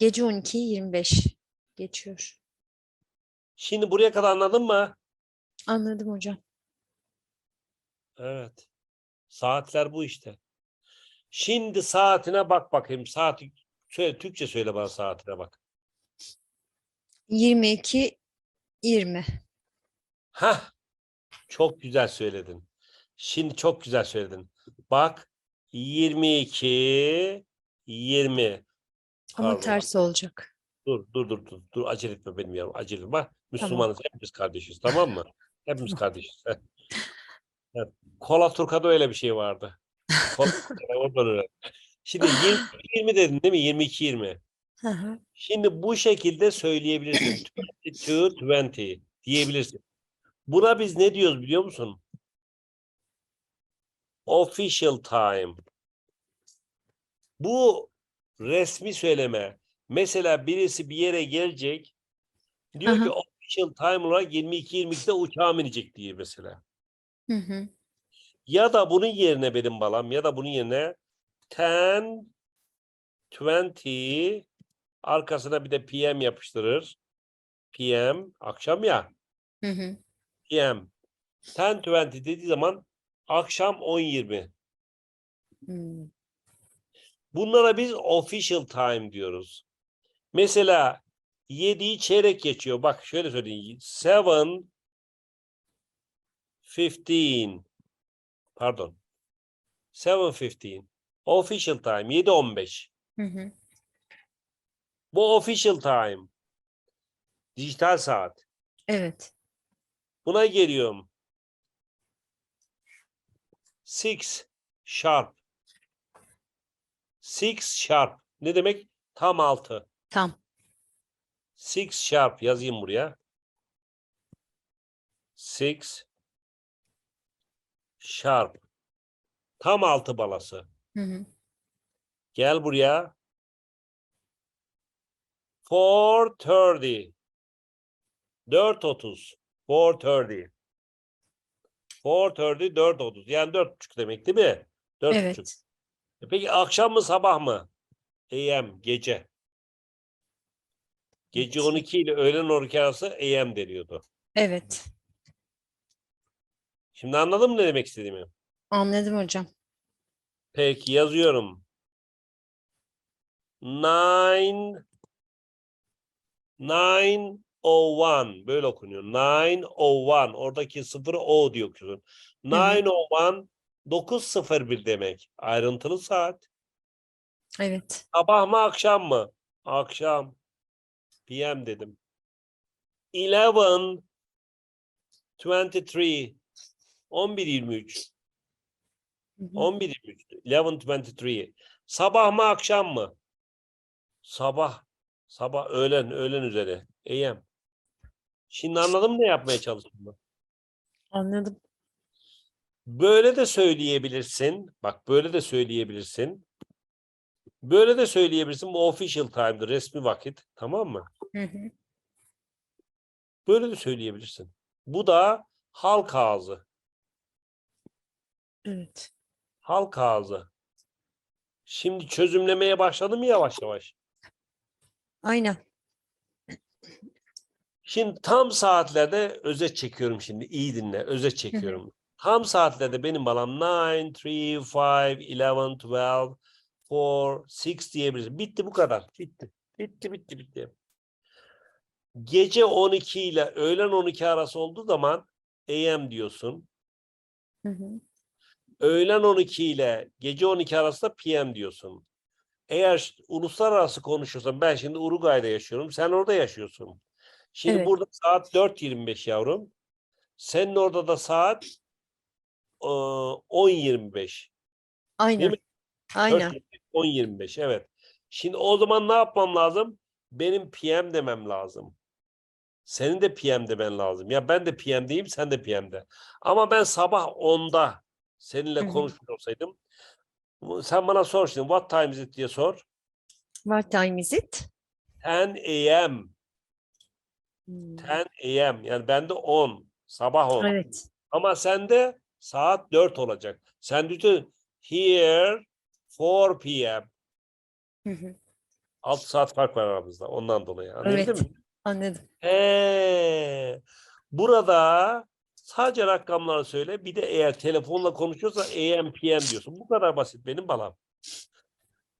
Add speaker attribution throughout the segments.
Speaker 1: Gece 12'yi 25 geçiyor.
Speaker 2: Şimdi buraya kadar anladın mı?
Speaker 1: Anladım hocam.
Speaker 2: Evet. Saatler bu işte. Şimdi saatine bak bakayım. Saati söyle Türkçe söyle bana saatine bak.
Speaker 1: 22 20.
Speaker 2: Hah. Çok güzel söyledin. Şimdi çok güzel söyledin. Bak 22 20.
Speaker 1: Ama
Speaker 2: Pardon.
Speaker 1: ters olacak.
Speaker 2: Dur dur dur dur dur acele etme benim yanım acele etme. Müslümanız hepimiz kardeşiz tamam mı? Hepimiz kardeşiz. Evet. Kola Turka'da öyle bir şey vardı. Kola Turka'da oradan öyle. Şimdi 20, 20 dedin değil mi? 22 20.
Speaker 1: Hı hı.
Speaker 2: Şimdi bu şekilde söyleyebilirsin. 22 20 diyebilirsin. Buna biz ne diyoruz biliyor musun? Official time. Bu resmi söyleme. Mesela birisi bir yere gelecek. Diyor
Speaker 1: Aha.
Speaker 2: ki official time olarak 22-22'de uçağa binecek diye mesela.
Speaker 1: Hı hı.
Speaker 2: Ya da bunun yerine benim balam ya da bunun yerine 10 20 arkasına bir de PM yapıştırır. PM akşam ya.
Speaker 1: Hı hı.
Speaker 2: PM 10 20 dediği zaman akşam 10-20.
Speaker 1: Hmm.
Speaker 2: Bunlara biz official time diyoruz. Mesela 7'yi çeyrek geçiyor. Bak şöyle söyleyeyim. 7 15 pardon. 7.15 official time 7.15
Speaker 1: Hı hı.
Speaker 2: bu official time dijital saat
Speaker 1: Evet.
Speaker 2: buna geliyorum 6 sharp 6 sharp ne demek tam 6
Speaker 1: Tam.
Speaker 2: 6 sharp yazayım buraya 6 sharp tam 6 balası
Speaker 1: Hı hı.
Speaker 2: Gel buraya. 4.30. 4.30. 4.30. 4.30, 4.30. Yani 4.30 demek değil mi? 4.30.
Speaker 1: Evet.
Speaker 2: E Peki akşam mı sabah mı? AM, gece. Gece 12 ile öğlen 12 arası AM deniyordu.
Speaker 1: Evet.
Speaker 2: Şimdi anladın mı ne demek istediğimi?
Speaker 1: Anladım hocam.
Speaker 2: Peki yazıyorum. Nine nine o one böyle okunuyor. Nine o one. Oradaki sıfırı o diye okuyorsun. Nine o one 901 demek. Ayrıntılı saat.
Speaker 1: Evet.
Speaker 2: Sabah mı akşam mı? Akşam. PM dedim. Eleven twenty three 11.23
Speaker 1: Hı hı.
Speaker 2: 11.23 11.23 Sabah mı akşam mı? Sabah. Sabah öğlen öğlen üzeri. AM. Şimdi anladım ne yapmaya çalıştığımı.
Speaker 1: Anladım.
Speaker 2: Böyle de söyleyebilirsin. Bak böyle de söyleyebilirsin. Böyle de söyleyebilirsin. Bu official time'dır. Resmi vakit. Tamam mı?
Speaker 1: Hı hı.
Speaker 2: Böyle de söyleyebilirsin. Bu da halk ağzı.
Speaker 1: Evet.
Speaker 2: Halk ağzı. Şimdi çözümlemeye başladım yavaş yavaş.
Speaker 1: Aynen.
Speaker 2: Şimdi tam saatlerde özet çekiyorum şimdi. İyi dinle. Özet çekiyorum. Tam saatlerde benim balam 9, 3, 5, 11, 12, 4, 6 diyebiliriz. Bitti bu kadar. Bitti. Bitti bitti bitti. Gece 12 ile öğlen 12 arası olduğu zaman AM diyorsun.
Speaker 1: Hı hı.
Speaker 2: Öğlen 12 ile gece 12 arasında PM diyorsun. Eğer uluslararası konuşuyorsan ben şimdi Uruguay'da yaşıyorum. Sen orada yaşıyorsun. Şimdi
Speaker 1: Evet.
Speaker 2: burada saat 4.25 yavrum. Senin orada da saat 10.25.
Speaker 1: Aynen. Aynen.
Speaker 2: 4.25, 10.25 evet. Şimdi o zaman ne yapmam lazım? Benim PM demem lazım. Senin de PM demen lazım. Ya ben de PM'deyim, sen de PM'de. Ama ben sabah 10'da seninle konuşmuş olsaydım sen bana sor şimdi what time is it diye sor.
Speaker 1: What time is it?
Speaker 2: 10 a.m.
Speaker 1: Hmm.
Speaker 2: 10 a.m. Yani bende 10. Sabah 10.
Speaker 1: Evet.
Speaker 2: Ama sende saat 4 olacak. Sen düşün here 4 p.m.
Speaker 1: Hı hı.
Speaker 2: 6 saat fark var aramızda. Ondan dolayı. Anladın
Speaker 1: Evet.
Speaker 2: mı?
Speaker 1: Anladım.
Speaker 2: He. Burada sadece rakamları söyle. Bir de eğer telefonla konuşuyorsa AM PM diyorsun. Bu kadar basit benim balam.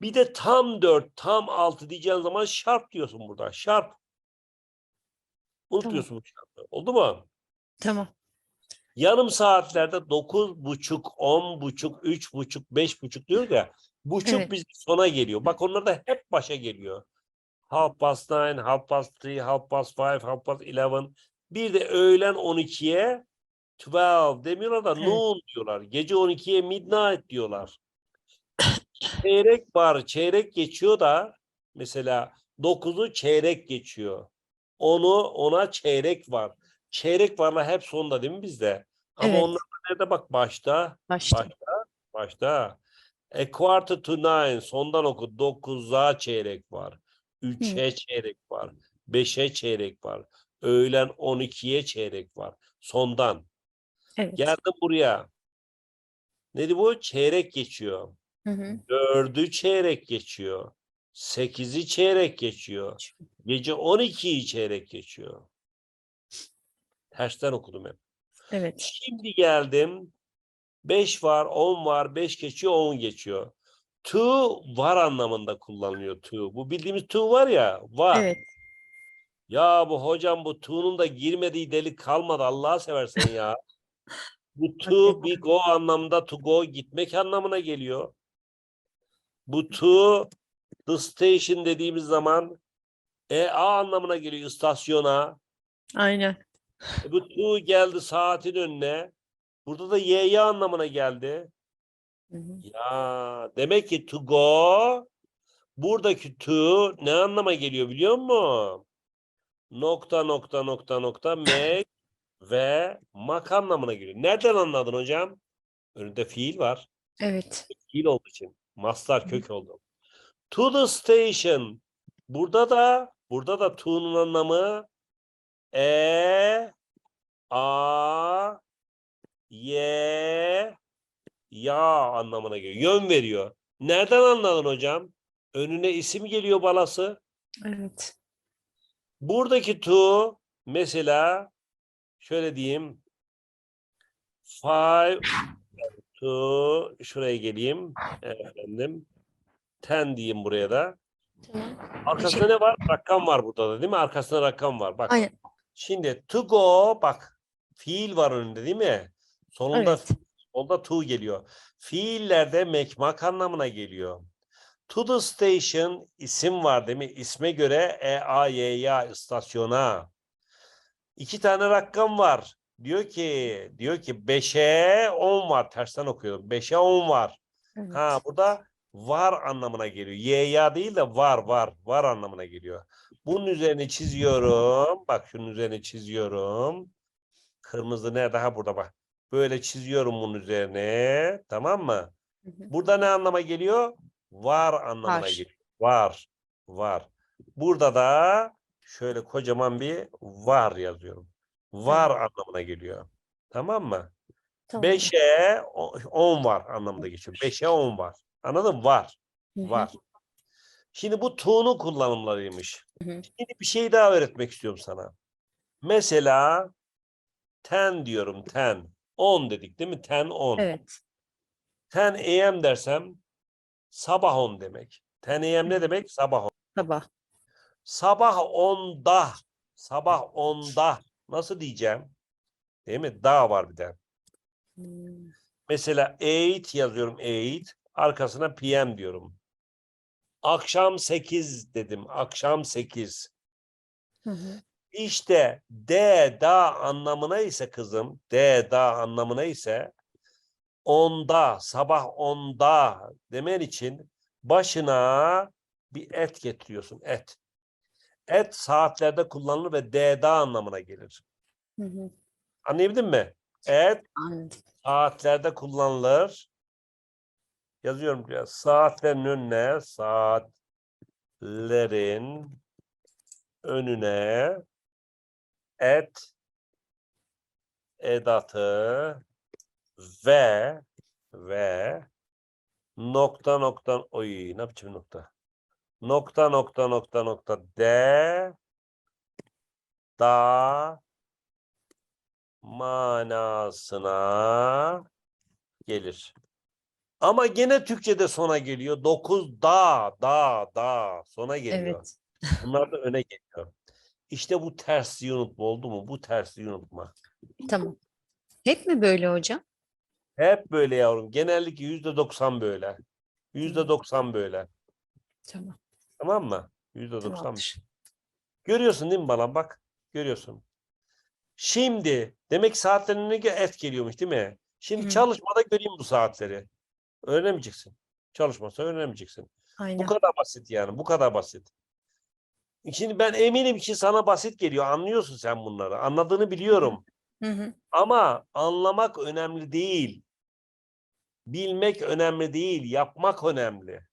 Speaker 2: Bir de tam 4, tam 6 diyeceğin zaman sharp diyorsun burada. Sharp. Unutuyorsun bu sharp'ı. Oldu mu?
Speaker 1: Tamam.
Speaker 2: Yarım saatlerde dokuz buçuk, on buçuk, üç buçuk, beş buçuk diyor ya. Buçuk
Speaker 1: Evet.
Speaker 2: bizim sona geliyor. Bak onlar da hep başa geliyor. Half past nine, half past three, half past five, half past eleven. Bir de öğlen 12'ye 12 demiyorlar da
Speaker 1: Evet.
Speaker 2: noon diyorlar. Gece 12'ye midnight diyorlar. Çeyrek var. Çeyrek geçiyor da mesela 9'u çeyrek geçiyor. Onu ona çeyrek var. Çeyrek varla hep sonda değil mi bizde? Ama
Speaker 1: Evet.
Speaker 2: onlar da nerede bak başta.
Speaker 1: Başta.
Speaker 2: Başta. Başta. A quarter to nine sondan oku. 9'a çeyrek var. 3'e çeyrek var. 5'e çeyrek var. Öğlen 12'ye çeyrek var. Sondan.
Speaker 1: Evet.
Speaker 2: Geldim buraya. Neydi bu? Çeyrek geçiyor.
Speaker 1: Hı hı.
Speaker 2: Dördü çeyrek geçiyor. Sekizi çeyrek geçiyor. Gece 12'yi çeyrek geçiyor. Tersten okudum hep.
Speaker 1: Evet.
Speaker 2: Şimdi geldim. 5 var, 10 var, 5 geçiyor, 10 geçiyor. To var anlamında kullanılıyor to. Bu bildiğimiz to var ya, var.
Speaker 1: Evet.
Speaker 2: Ya bu hocam bu to'nun da girmediği delik kalmadı Allah'a seversen ya. Bu to bir go anlamda to go gitmek anlamına geliyor. Bu to the station dediğimiz zaman e a anlamına geliyor istasyona.
Speaker 1: Aynen.
Speaker 2: E, bu to geldi saatin önüne. Burada da y'ye anlamına geldi.
Speaker 1: Hı hı.
Speaker 2: Ya demek ki to go buradaki to ne anlama geliyor biliyor musun? Nokta nokta nokta nokta make ve mak anlamına geliyor. Nereden anladın hocam? Önünde fiil var.
Speaker 1: Evet.
Speaker 2: Fiil olduğu için. Mastar kök oldu. To the station. Burada da burada da to'nun anlamı e a y ya anlamına geliyor. Yön veriyor. Nereden anladın hocam? Önüne isim geliyor balası.
Speaker 1: Evet.
Speaker 2: Buradaki to mesela şöyle diyeyim. Five to şuraya geleyim efendim. Ten diyeyim buraya da.
Speaker 1: Tamam.
Speaker 2: Arkasında ne var? Rakam var burada da değil mi? Arkasında rakam var. Bak.
Speaker 1: Aynen.
Speaker 2: Şimdi to go bak fiil var önünde değil mi? Sonunda
Speaker 1: Evet.
Speaker 2: solda to geliyor. Fiillerde mekmak anlamına geliyor. To the station isim var değil mi? İsme göre E A Y ya istasyona. İki tane rakam var. Diyor ki diyor ki 5'e 10 var. Tersten okuyorum. 5'e 10 var.
Speaker 1: Evet.
Speaker 2: Ha burada var anlamına geliyor. Ye ya değil de var var var anlamına geliyor. Bunun üzerine çiziyorum. Bak şunun üzerine çiziyorum. Kırmızı nerede? Ha burada bak. Böyle çiziyorum bunun üzerine. Tamam mı?
Speaker 1: Hı hı.
Speaker 2: Burada ne anlama geliyor? Var anlamına
Speaker 1: Var.
Speaker 2: geliyor. Var. Var. Burada da şöyle kocaman bir var yazıyorum. Var anlamına geliyor. Tamam mı?
Speaker 1: Tamam.
Speaker 2: 5'e 10 var anlamında geçiyor. 5'e 10 var. Anladın mı? Var. Var. Şimdi bu to'nun kullanımlarıymış. Şimdi bir şey daha öğretmek istiyorum sana. Mesela ten diyorum ten. 10 dedik değil mi? Ten 10.
Speaker 1: Evet.
Speaker 2: Ten AM dersem sabah 10 demek. Ten AM ne demek? Sabah 10.
Speaker 1: Sabah.
Speaker 2: Sabah 10'da. Sabah 10'da. Nasıl diyeceğim? Değil mi? Da var bir de.
Speaker 1: Hmm.
Speaker 2: Mesela 8 yazıyorum 8. Arkasına PM diyorum. Akşam 8 dedim. Akşam 8.
Speaker 1: Hı hı.
Speaker 2: İşte D da anlamına ise kızım, D da anlamına ise onda, sabah onda demen için başına bir et getiriyorsun, et. Et saatlerde kullanılır ve D da anlamına gelir.
Speaker 1: Hı hı.
Speaker 2: Anlayabildin mi? Et
Speaker 1: Anladım.
Speaker 2: saatlerde kullanılır. Yazıyorum biraz. Saatlerin önüne, saatlerin önüne et edatı ve ve nokta nokta oy ne yapacağım nokta nokta nokta nokta nokta de da manasına gelir. Ama gene Türkçe'de sona geliyor. Dokuz da da da sona geliyor.
Speaker 1: Evet.
Speaker 2: Bunlar da öne geliyor. İşte bu tersliği unutma oldu mu? Bu tersliği unutma.
Speaker 1: Tamam. Hep mi böyle hocam?
Speaker 2: Hep böyle yavrum. Genellikle yüzde doksan böyle. Yüzde doksan böyle.
Speaker 1: Tamam.
Speaker 2: Tamam mı? Yüzde doksan.
Speaker 1: Tamamdır.
Speaker 2: Görüyorsun değil mi bana? Bak. Görüyorsun. Şimdi demek saatlerine ne et geliyormuş değil mi? Şimdi
Speaker 1: Hı.
Speaker 2: çalışmada göreyim bu saatleri. Öğrenemeyeceksin. Çalışmasa öğrenemeyeceksin. Bu
Speaker 1: Aynen.
Speaker 2: kadar basit yani. Bu kadar basit. Şimdi ben eminim ki sana basit geliyor. Anlıyorsun sen bunları. Anladığını biliyorum.
Speaker 1: Hı hı.
Speaker 2: Ama anlamak önemli değil. Bilmek önemli değil. Yapmak önemli.